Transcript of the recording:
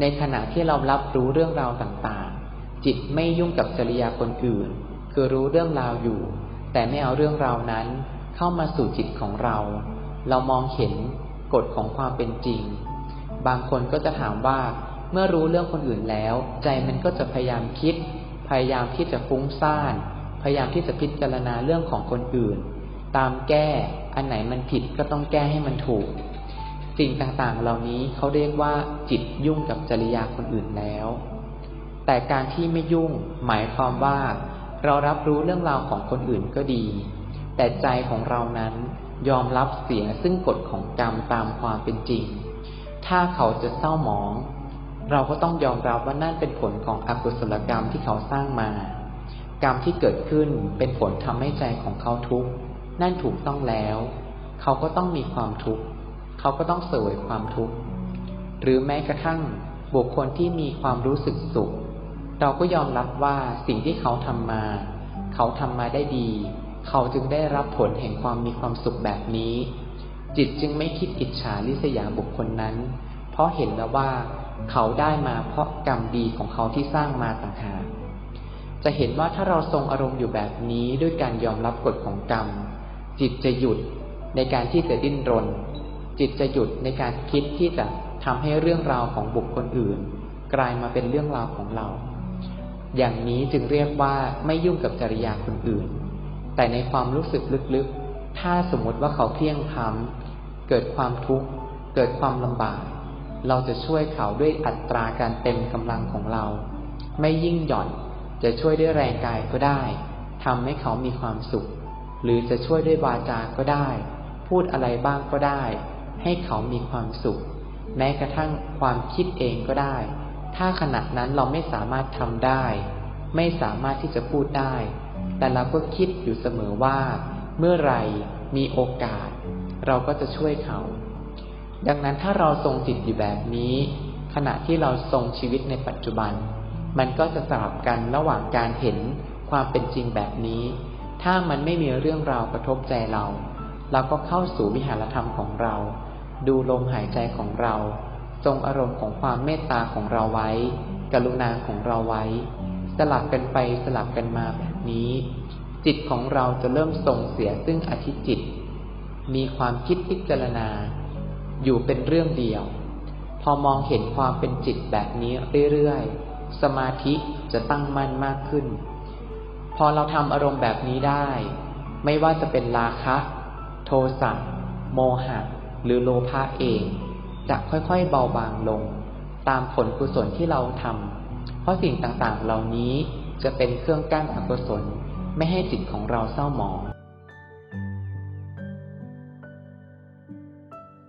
ในขณะที่เรารับรู้เรื่องราวต่างๆ จิตไม่ยุ่งกับจริยาคนอื่น คือรู้เรื่องราวอยู่ แต่ไม่เอาเรื่องราวนั้นเข้ามาสู่จิตของเรา เรามองเห็นกฎของความเป็นจริง บางคนก็จะถามว่า เมื่อรู้เรื่องคนอื่นแล้ว ใจมันก็จะพยายามคิด พยายามที่จะฟุ้งซ่าน พยายามที่จะพิจารณาเรื่องของคนอื่น ตามแก้ อันไหนมันผิดก็ต้องแก้ให้มันถูก สิ่งต่างๆ เหล่านี้เขาเรียกว่าจิตยุ่งกับจริยาคนอื่นแล้ว แต่การที่ไม่ยุ่งหมายความว่า เรารับรู้เรื่องราวของคนอื่นก็ดี แต่ใจของเรานั้นยอมรับเสียซึ่งกฎของกรรมตามความเป็นจริง ถ้าเขาจะเศร้าหมอง เราก็ต้องยอมรับว่านั่นเป็นผลของอกุศลกรรมที่เขาสร้างมา กรรมที่เกิดขึ้นเป็นผลทำให้ใจของเขาทุกข์ นั่นถูกต้องแล้ว เขาก็ต้องมีความทุกข์ เขาก็ต้องเสวยความทุกข์ หรือแม้กระทั่งบุคคลที่มีความรู้สึกสุข เราก็ยอมรับว่าสิ่งที่เขาทำมา เขาทำมาได้ดี เขาจึงได้รับผลแห่งความมีความสุขแบบนี้ จิตจึงไม่คิดอิจฉาริษยาบุคคลนั้น เพราะเห็นแล้วว่าเขาได้มาเพราะกรรมดีของเขาที่สร้างมาต่างหากจะเห็นว่าถ้าเราทรงอารมณ์อยู่แบบนี้ด้วยการยอมรับกฎของกรรม จิตจะหยุดในการที่จะดิ้นรน จิตจะหยุดในการคิดที่จะทำให้เรื่องราวของบุคคลอื่น กลายมาเป็นเรื่องราวของเรา อย่างนี้จึงเรียกว่าไม่ยุ่งกับจริยาคนอื่น แต่ในความรู้สึกลึกๆ ถ้าสมมติว่าเขาเพียงพำเกิดความทุกข์ เกิดความลำบาก เราจะช่วยเขาด้วยอัตราการเต็มกำลังของเรา ไม่ยิ่งหย่อน จะช่วยด้วยแรงกายก็ได้ทำให้เขามีความสุข หรือจะช่วยด้วยวาจาก็ได้ พูดอะไรบ้างก็ได้ ให้เขามีความสุข แม้กระทั่งความคิดเองก็ได้ ถ้าขณะนั้นเราไม่สามารถทำได้ ไม่สามารถที่จะพูดได้ แต่เราก็คิดอยู่เสมอว่า เมื่อไรมีโอกาส เราก็จะช่วยเขา ดังนั้นถ้าเราทรงจิตอยู่แบบนี้ ขณะที่เราทรงชีวิตในปัจจุบัน มันก็จะสลับกันระหว่างการเห็นความเป็นจริงแบบนี้ ถ้ามันไม่มีเรื่องราวกระทบใจเรา เราก็เข้าสู่วิหารธรรมของเรา ดูลมหายใจของเราทรงอารมณ์ของความเมตตาของเราไว้ กรุณาของเราไว้ สลับกันไปสลับกันมาแบบนี้ จิตของเราจะเริ่มทรงเสียซึ่งอธิจิต มีความคิดพิจารณา อยู่เป็นเรื่องเดียว พอมองเห็นความเป็นจิตแบบนี้เรื่อยๆ สมาธิจะตั้งมั่นมากขึ้น พอเราทำอารมณ์แบบนี้ได้ ไม่ว่าจะเป็นราคะ โทสะโมหะ หรือโลภะเอง จะค่อยๆเบาบางลง ตามผลกุศลที่เราทำเพราะสิ่งต่างๆ เหล่านี้จะเป็นเครื่องกั้นอกุศลไม่ให้จิตของเราเศร้าหมอง